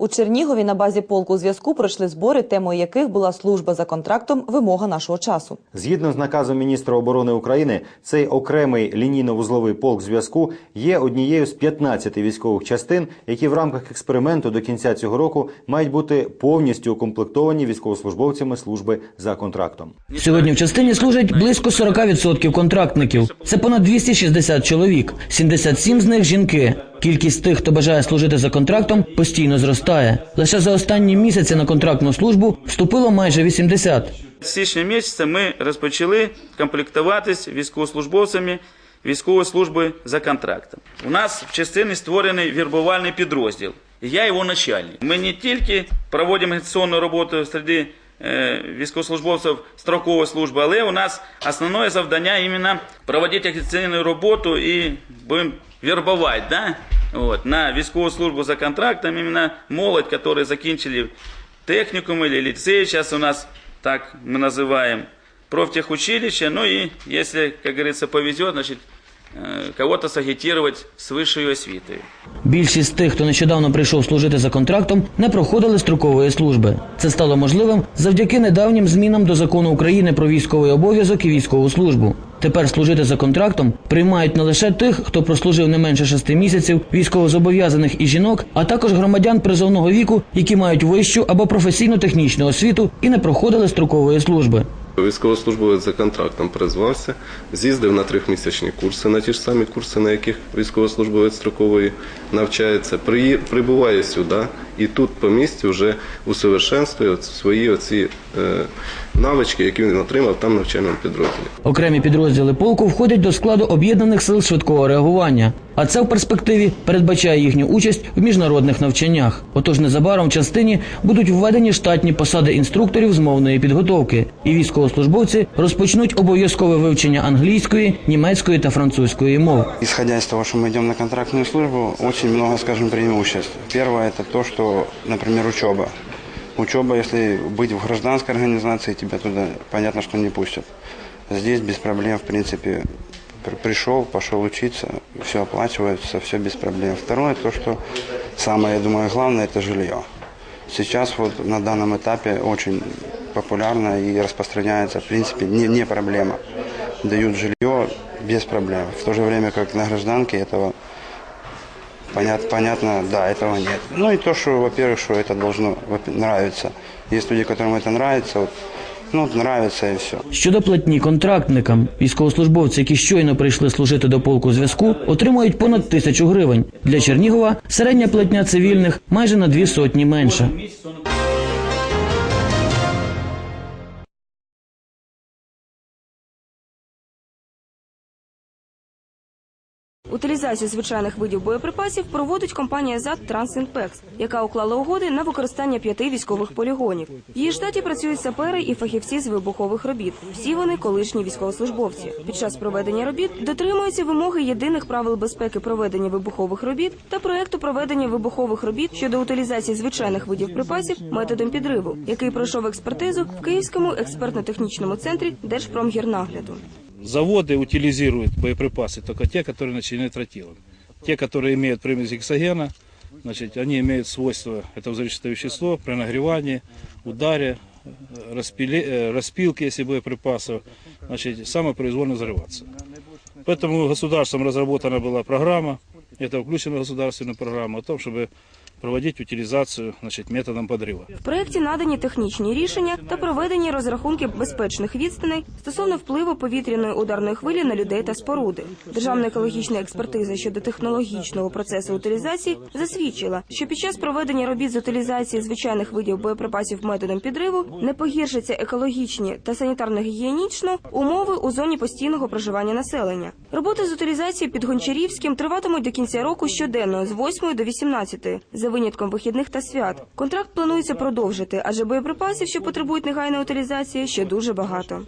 У Чернігові на базі полку зв'язку пройшли збори, темою яких була служба за контрактом вимога нашого часу. Згідно з наказом міністра оборони України, цей окремий лінійно-вузловий полк зв'язку є однією з 15 військових частин, які в рамках експерименту до кінця цього року мають бути повністю укомплектовані військовослужбовцями служби за контрактом. Сьогодні в частині служать близько 40% контрактників. Це понад 260 чоловік. 77 з них жінки. Кількість тих, хто бажає служити за контрактом, постійно зростає. Лише за останні місяці на контрактну службу вступило майже 80. З січня місяця ми розпочали комплектуватись військовослужбовцями військової служби за контрактом. У нас в частині створений вірбувальний підрозділ. Я його начальник. Ми не тільки проводимо агітаційну роботу серед військовослужбовців строкової служби, але у нас основне завдання іменно проводити агітаційну роботу і будемо вербувати да? вот, на військову службу за контрактом іменно молодь, які закінчили техникум или лицей, сейчас у нас так мы называем, профтехучилище, ну и если, как говорится, повезет, значит, э, кого-то сагитировать с высшей освитой. Більшість тих, хто нещодавно прийшов служити за контрактом, не проходили строкової служби. Це стало можливим завдяки недавнім змінам до закону України про військовий обов'язок і військову службу. Тепер служити за контрактом приймають не лише тих, хто прослужив не менше шести місяців, військовозобов'язаних і жінок, а також громадян призовного віку, які мають вищу або професійну технічну освіту і не проходили строкової служби. Військовослужбовець за контрактом призвався, з'їздив на трьохмісячні курси, на ті ж самі курси, на яких військовослужбовець строкової навчається, прибуває сюди і тут по місці вже усовершенствує свої оці е, навички, які він отримав там в навчальному підрозділі. Окремі підрозділи полку входять до складу об'єднаних сил швидкого реагування. А це в перспективі передбачає їхню участь в міжнародних навчаннях. Отож, незабаром в частині будуть введені штатні посади інструкторів з мовної підготовки, і військовослужбовці розпочнуть обов'язкове вивчення англійської, німецької та французької мов. Исходя из того, что мы идем на контрактную службу, очень много, скажем, преимуществ. Первое – это то, например, учеба. Учеба, если быть в гражданской организации, тебя туда, понятно, что не пустят. Здесь без проблем, в принципе, пр- пришел, пошел учиться, все оплачивается, все без проблем. Второе, то, что самое, я думаю, главное, это жилье. Сейчас вот на данном этапе очень популярно и распространяется, в принципе, не, не проблема. Дают жилье без проблем. В то же время, как на гражданке этого понят, понятно, да, этого нет. Ну и то, что, во-первых, что это должно во- нравиться. Есть люди, которым это нравится, вот, ну, вот нравится и все. Щодо платні контрактникам, військовослужбовці, які щойно прийшли служити до полку зв'язку, отримують понад тисячу гривень. Для Чернігова середня платня цивільних майже на дві сотні менша. Утилізацію звичайних видів боєприпасів проводить компанія ЗАД «Трансінпекс», яка уклала угоди на використання п'яти військових полігонів. В її штаті працюють сапери і фахівці з вибухових робіт. Всі вони колишні військовослужбовці. Під час проведення робіт дотримуються вимоги єдиних правил безпеки проведення вибухових робіт та проекту проведення вибухових робіт щодо утилізації звичайних видів припасів методом підриву, який пройшов експертизу в Київському експертно-технічному центрі Держпромгірнагляду Заводы утилизируют боеприпасы только те, которые начинены тротилом. Те, которые имеют примесь гексогена, значит, они имеют свойство, это взрывчатое вещество, при нагревании, ударе, э, распиле- э, распилке, если боеприпасов, значит, самопроизвольно взрываться. Поэтому государством разработана была программа, это включено в государственную программу, о том, чтобы проводить утилизацию значит, методом подрыва. В проєкті надані технічні рішення та проведені розрахунки безпечних відстаней стосовно впливу повітряної ударної хвилі на людей та споруди. Державна екологічна експертиза щодо технологічного процесу утилізації засвідчила, що під час проведення робіт з утилізації звичайних видів боєприпасів методом підриву не погіршаться екологічні та санітарно-гігієнічно умови у зоні постійного проживання населення. Роботи з утилізації під Гончарівським триватимуть до кінця року щоденно з 8 до 18, за винятком вихідних та свят. Контракт планується продовжити, адже боєприпасів, що потребують негайної утилізації, ще дуже багато.